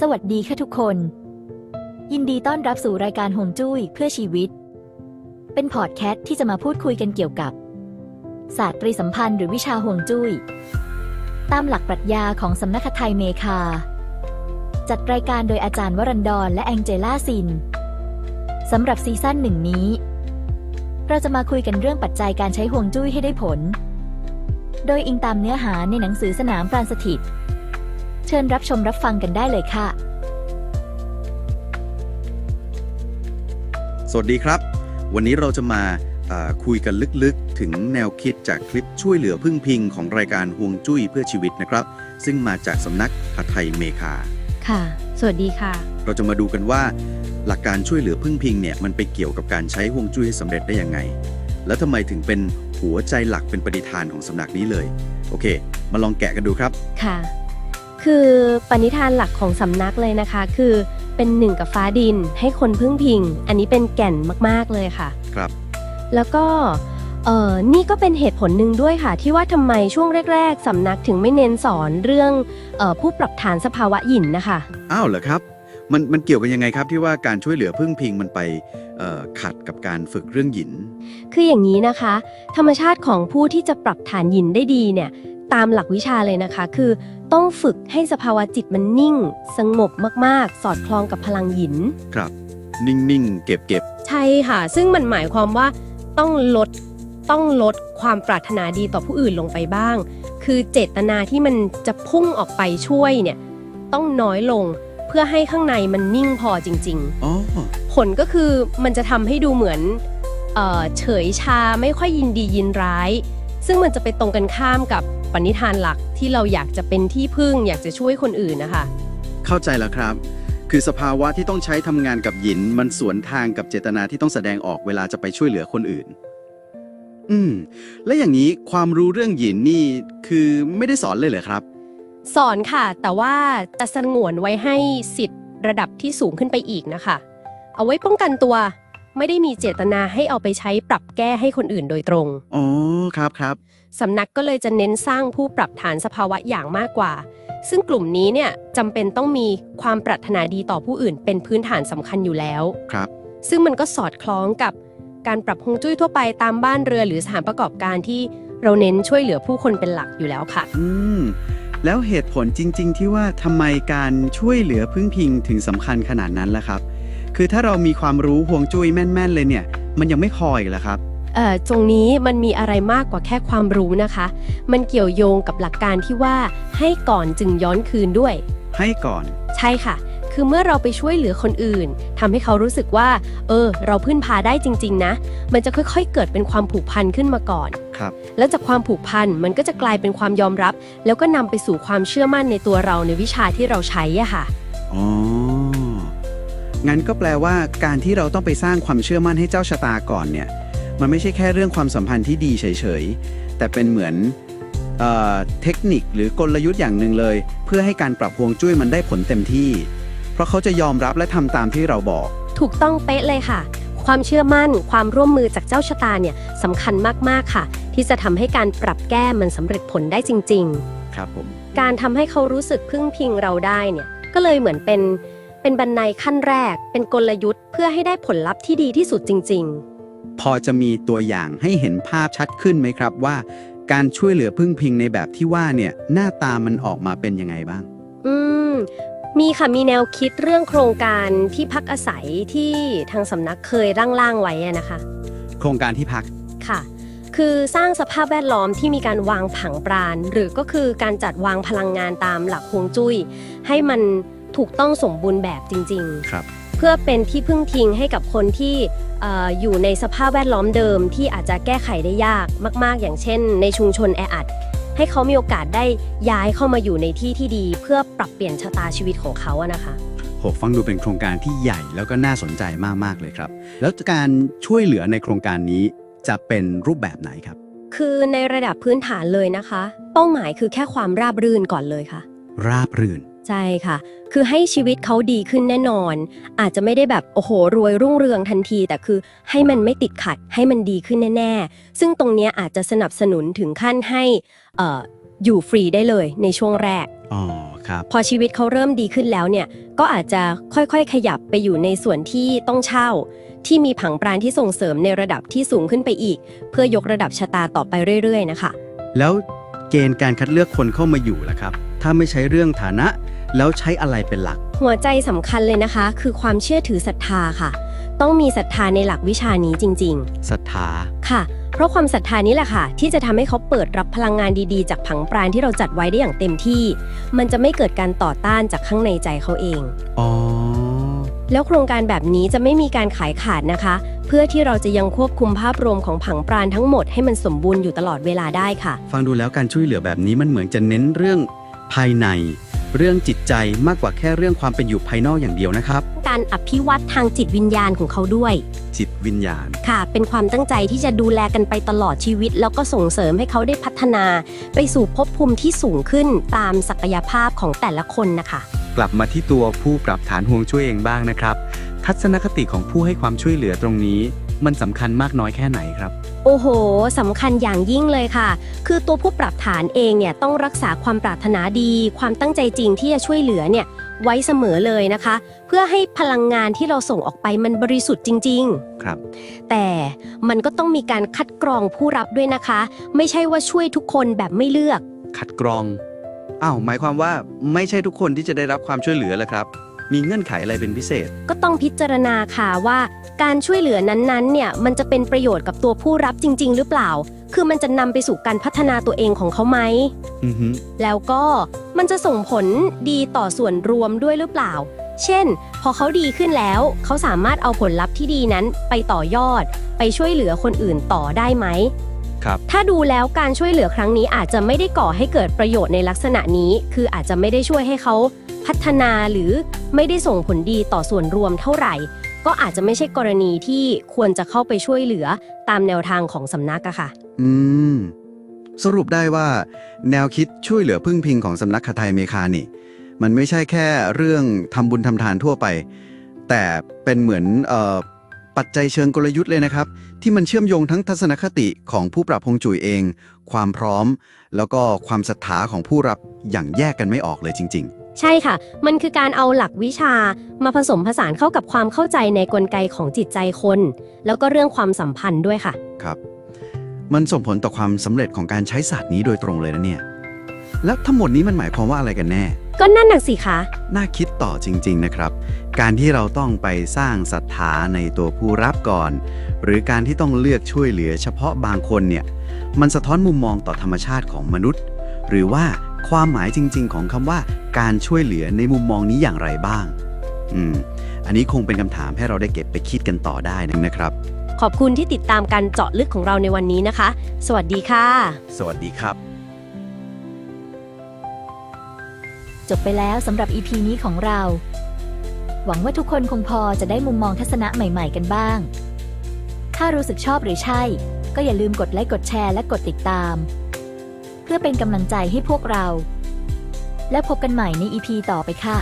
สวัสดีค่ะทุกคน ยินดีต้อนรับสู่รายการหงจุ้ยเพื่อชีวิต เป็นพอดแคสต์ที่จะมาพูดคุยกันเกี่ยวกับศาสตร์ปริสัมพันธ์หรือวิชาห่วงจุ้ย ตามหลักปรัชญาของสำนักไทยเมคา จัดรายการโดยอาจารย์วรันดรและแองเจล่าซินสำหรับซีซั่นหนึ่งนี้ เราจะมาคุยกันเรื่องปัจจัยการใช้ห่วงจุ้ยให้ได้ผล โดยอิงตามเนื้อหาในหนังสือสนามปราณสถิต เชิญรับชมรับฟังกันได้เลยค่ะ สวัสดีครับ วันนี้เราจะมาอ่าคุยกันลึกๆ ถึงแนวคิดจากคลิปช่วยเหลือพึ่งพิงของรายการห่วงจุ้ยเพื่อชีวิตนะครับ ซึ่งมาจากสำนักหัทไทยเมคาค่ะ สวัสดีค่ะ เราจะมาดูกันว่า หลักการช่วยเหลือพึ่งพิงเนี่ยมันไปเกี่ยวกับการใช้ห่วงจุ้ยให้สำเร็จได้ยังไง แล้วทำไมถึงเป็นหัวใจหลักเป็นปฏิฐานของสำนักนี้เลย โอเค มาลองแกะกันดูครับ ค่ะ คือปณิธานหลักของสำนักเลยนะคะ คือเป็นหนึ่งกับฟ้าดินให้คนพึ่งพิง อันนี้เป็นแก่นมากๆเลยค่ะ ครับ แล้วก็เออนี่ก็เป็นเหตุผลหนึ่งด้วยค่ะ ที่ว่าทำไมช่วงแรก ๆสำนักถึงไม่เน้นสอนเรื่องเออผู้ปรับฐานสภาวะหยินนะคะ อ้าวเหรอครับ มันมันเกี่ยวกันยังไงครับที่ว่าการช่วยเหลือพึ่งพิงมันไปเอ่อขัดกับการฝึกเรื่องหยิน คืออย่างนี้นะคะ ธรรมชาติของผู้ที่จะปรับฐานหยินได้ดีเนี่ยตามหลักวิชาเลยนะคะ คือ ต้องฝึกให้สภาวะจิตมันนิ่ง สงบมากๆ สอดคล้องกับพลังหยิน ครับ นิ่งๆเก็บใช่ค่ะ ซึ่งมันหมายความว่าต้องลดต้องลดความปรารถนาดีต่อผู้อื่นลงไปบ้าง คือเจตนาที่มันจะพุ่งออกไปช่วยเนี่ยต้องน้อยลงเพื่อให้ข้างในมันนิ่งพอจริงๆๆอ๋อผลก็คือมันจะทำให้ดูเหมือนเอ่อเฉยชาไม่ค่อยยินดียินร้าย ซึ่งมันจะไปตรงกันข้ามกับ ปณิธานหลักที่เราอยากจะเป็นที่พึ่ง อยากจะช่วยคนอื่นนะคะ เข้าใจแล้วครับ คือสภาวะที่ต้องใช้ทำงานกับหยิน มันสวนทางกับเจตนาที่ต้องแสดงออกเวลาจะไปช่วยเหลือคนอื่น อืม และอย่างนี้ความรู้เรื่องหยินนี่คือไม่ได้สอนเลยเหรอครับ สอนค่ะ แต่ว่าจะสงวนไว้ให้สิทธิ์ระดับที่สูงขึ้นไปอีกนะคะ เอาไว้ป้องกันตัว ไม่ได้มีเจตนาให้เอาไปใช้ปรับแก้ให้คนอื่นโดยตรง อ๋อครับครับ สำนักก็เลยจะเน้นสร้างผู้ปรับฐานสภาวะอย่างมากกว่า ซึ่งกลุ่มนี้เนี่ยจำเป็นต้องมีความปรารถนาดีต่อผู้อื่น เป็นพื้นฐานสำคัญอยู่แล้ว ครับ ซึ่งมันก็สอดคล้องกับการปรับฮวงจุ้ยทั่วไปตามบ้านเรือหรือสถานประกอบการที่เราเน้นช่วยเหลือผู้คนเป็นหลักอยู่แล้วค่ะ อืม แล้วเหตุผลจริง ๆ ที่ว่าทำไมการช่วยเหลือพึ่งพิงถึงสำคัญขนาดนั้นล่ะครับ คือถ้าเรามีความรู้ห่วงจุ้ยแม่น ๆ เลยเนี่ย มันยังไม่พออีกเหรอครับ เอ่อตรงนี้มันมีอะไรมากกว่าแค่ความรู้นะคะ มันเกี่ยวโยงกับหลักการที่ว่าให้ก่อนจึงย้อนคืนด้วย ให้ก่อน ใช่ค่ะ คือเมื่อเราไปช่วยเหลือคนอื่นทำให้เขารู้สึกว่า เออ เราพึ่งพาได้จริง ๆ นะ มันจะค่อยๆ เกิดเป็นความผูกพันขึ้นมาก่อน ครับ แล้วจากความผูกพันมันก็จะกลายเป็นความยอมรับ แล้วก็นำไปสู่ความเชื่อมั่นในตัวเราในวิชาที่เราใช้อะค่ะ อ๋อ งั้นก็แปลว่าการที่เราต้องไปสร้างความเชื่อมั่นให้เจ้าชะตาก่อนเนี่ย มันไม่ใช่แค่เรื่องความสัมพันธ์ที่ดีเฉยๆ แต่เป็นเหมือนเอ่อเทคนิคหรือกลยุทธ์อย่างหนึ่งเลย เพื่อให้การปรับฮวงจุ้ยมันได้ผลเต็มที่ เพราะเขาจะยอมรับและทำตามที่เราบอก ถูกต้องเป๊ะเลยค่ะ ความเชื่อมั่น ความร่วมมือจากเจ้าชะตาเนี่ยสำคัญมากๆค่ะ ที่จะทำให้การปรับแก้มันสำเร็จผลได้จริง ๆ ครับผมการทำให้เขารู้สึกพึ่งพิงเราได้เนี่ยก็เลยเหมือนเป็น เป็นบันไดขั้นแรก เป็นกลยุทธ์เพื่อให้ได้ผลลัพธ์ที่ดีที่สุดจริง พอจะมีตัวอย่างให้เห็นภาพชัดขึ้นไหมครับว่า การช่วยเหลือพึ่งพิงในแบบที่ว่าเนี่ยหน้าตามันออกมาเป็นยังไงบ้าง ๆ อืม มีค่ะ มีแนวคิดเรื่องโครงการที่พักอาศัยที่ทางสำนักเคยร่างๆไว้อะนะคะ โครงการที่พักค่ะ คือสร้างสภาพแวดล้อมที่มีการวางผังปราณ หรือก็คือการจัดวางพลังงานตามหลักฮวงจุ้ย ให้มัน ถูกต้องสมบูรณ์แบบจริง ๆ ครับ เพื่อเป็นที่พึ่งพิงให้กับคนที่เอออยู่ในสภาพแวดล้อมเดิมที่อาจจะแก้ไขได้ยากมาก ๆ อย่างเช่น ในชุมชนแออัด ให้เขามีโอกาสได้ย้ายเข้ามาอยู่ในที่ที่ดี เพื่อปรับเปลี่ยนชะตาชีวิตของเขาอะนะคะ โหฟังดูเป็นโครงการที่ใหญ่แล้วก็น่าสนใจมาก ๆ เลยครับ แล้วการช่วยเหลือในโครงการนี้จะเป็นรูปแบบไหนครับ คือในระดับพื้นฐานเลยนะคะ เป้าหมายคือแค่ความราบรื่นก่อนเลยค่ะ ราบรื่น ใช่ค่ะ คือให้ชีวิตเขาดีขึ้นแน่นอน อาจจะไม่ได้แบบโอ้โหรวยรุ่งเรืองทันที แต่คือให้มันไม่ติดขัดให้มันดีขึ้นแน่ๆ ซึ่งตรงเนี้ยอาจจะสนับสนุนถึงขั้นให้เอ่ออยู่ฟรีได้เลยในช่วงแรก อ๋อครับ พอชีวิตเขาเริ่มดีขึ้นแล้วเนี่ย ก็อาจจะค่อยๆ ขยับไปอยู่ในส่วนที่ต้องเช่า ที่มีผังปรานที่ส่งเสริมในระดับที่สูงขึ้นไปอีก เพื่อยกระดับชะตาต่อไปเรื่อยๆ นะคะ แล้วเกณฑ์การคัดเลือกคนเข้ามาอยู่ล่ะครับ ถ้าไม่ใช้เรื่องฐานะ แล้วใช้อะไรเป็นหลัก หัวใจสำคัญเลยนะคะ คือความเชื่อถือศรัทธาค่ะ ต้องมีศรัทธาในหลักวิชานี้จริงๆศรัทธาค่ะ เพราะความศรัทธานี้แหละค่ะ ที่จะทำให้เขาเปิดรับพลังงานดีๆ จากผังปราณที่เราจัดไว้ได้อย่างเต็มที่ มันจะไม่เกิดการต่อต้านจากข้างในใจเขาเอง อ๋อ แล้วโครงการแบบนี้จะไม่มีการขายขาดนะคะ เพื่อที่เราจะยังควบคุมภาพรวมของผังปราณทั้งหมดให้มันสมบูรณ์อยู่ตลอดเวลาได้ค่ะ ฟังดูแล้วการช่วยเหลือแบบนี้มันเหมือนจะเน้นเรื่อง ภายใน เรื่องจิตใจมากกว่าแค่เรื่องความเป็นอยู่ภายนอกอย่างเดียวนะครับ การอภิวัตทางจิตวิญญาณของเขาด้วย จิตวิญญาณ ค่ะ เป็นความตั้งใจที่จะดูแลกันไปตลอดชีวิต แล้วก็ส่งเสริมให้เขาได้พัฒนา ไปสู่ภพภูมิที่สูงขึ้นตามศักยภาพของแต่ละคนนะคะ กลับมาที่ตัวผู้ปรับฐานห่วงช่วยเองบ้างนะครับ ทัศนคติของผู้ให้ความช่วยเหลือตรงนี้ มันสำคัญมากน้อยแค่ไหนครับ โอ้โหสำคัญอย่างยิ่งเลยค่ะ คือตัวผู้ปรับฐานเองเนี่ยต้องรักษาความปรารถนาดี ความตั้งใจจริงที่จะช่วยเหลือเนี่ยไว้เสมอเลยนะคะ เพื่อให้พลังงานที่เราส่งออกไปมันบริสุทธิ์จริง ครับ ๆ แต่มันก็ต้องมีการคัดกรองผู้รับด้วยนะคะ ไม่ใช่ว่าช่วยทุกคนแบบไม่เลือก คัดกรอง อ้าว หมายความว่าไม่ใช่ทุกคนที่จะได้รับความช่วยเหลือแล้วครับ มีเงื่อนไขอะไรเป็นพิเศษ ก็ต้องพิจารณาค่ะว่า การช่วยเหลือนั้นๆ เนี่ย มันจะเป็นประโยชน์กับตัวผู้รับจริง ๆ หรือเปล่า คือมันจะนำไปสู่การพัฒนาตัวเองของเขาไหม อือฮึแล้วก็มันจะส่งผลดีต่อส่วนรวมด้วยหรือเปล่า เช่น พอเขาดีขึ้นแล้ว เขาสามารถเอาผลลัพธ์ที่ดีนั้นไปต่อยอด ไปช่วยเหลือคนอื่นต่อได้ไหม ครับ ถ้าดูแล้วการช่วยเหลือครั้งนี้อาจจะไม่ได้ก่อให้เกิดประโยชน์ในลักษณะนี้ คืออาจจะไม่ได้ช่วยให้เขาพัฒนาหรือไม่ได้ส่งผลดีต่อส่วนรวมเท่าไหร่ ก็อาจจะไม่ใช่กรณีที่ควรจะเข้าไปช่วยเหลือตามแนวทางของสำนักอะค่ะ อืม สรุปได้ว่า แนวคิดช่วยเหลือพึ่งพิงของสำนักคาไทยเมคานี่ มันไม่ใช่แค่เรื่องทำบุญทำทานทั่วไป แต่เป็นเหมือนเออ ปัจจัยเชิงกลยุทธ์เลยนะครับ ที่มันเชื่อมโยงทั้งทัศนคติของผู้ปรับฮวงจุ้ยเอง ความพร้อม แล้วก็ความศรัทธาของผู้รับอย่างแยกกันไม่ออกเลยจริงใช่ค่ะ มันคือการเอาหลักวิชามาผสมผสานเข้ากับความเข้าใจในกลไกของจิตใจคน แล้วก็เรื่องความสัมพันธ์ด้วยค่ะๆครับ มันส่งผลต่อความสำเร็จของการใช้ศาสตร์นี้โดยตรงเลยนะเนี่ย แล้วทั้งหมดนี้มันหมายความว่าอะไรกันแน่ ก็นั่นน่ะสิคะ น่าคิดต่อจริง ๆ นะครับ การที่เราต้องไปสร้างศรัทธาในตัวผู้รับก่อน หรือการที่ต้องเลือกช่วยเหลือเฉพาะบางคนเนี่ย มันสะท้อนมุมมองต่อธรรมชาติของมนุษย์ หรือว่าความหมายจริง ๆ ของคำว่า การช่วยเหลือในมุมมองนี้อย่างไรบ้าง อืม อันนี้คงเป็นคำถามให้เราได้เก็บไปคิดกันต่อได้นะครับ ขอบคุณที่ติดตามการเจาะลึกของเราในวันนี้นะคะ สวัสดีค่ะ สวัสดีครับ จบไปแล้วสำหรับ EP นี้ของเรา หวังว่าทุกคนคงพอจะได้มุมมองทัศนะใหม่ ๆ กันบ้าง ถ้ารู้สึกชอบหรือใช่ ก็อย่าลืมกดไลค์กดแชร์และกดติดตาม เพื่อเป็นกำลังใจให้พวกเรา และพบกันใหม่ใน EP ต่อไปค่ะ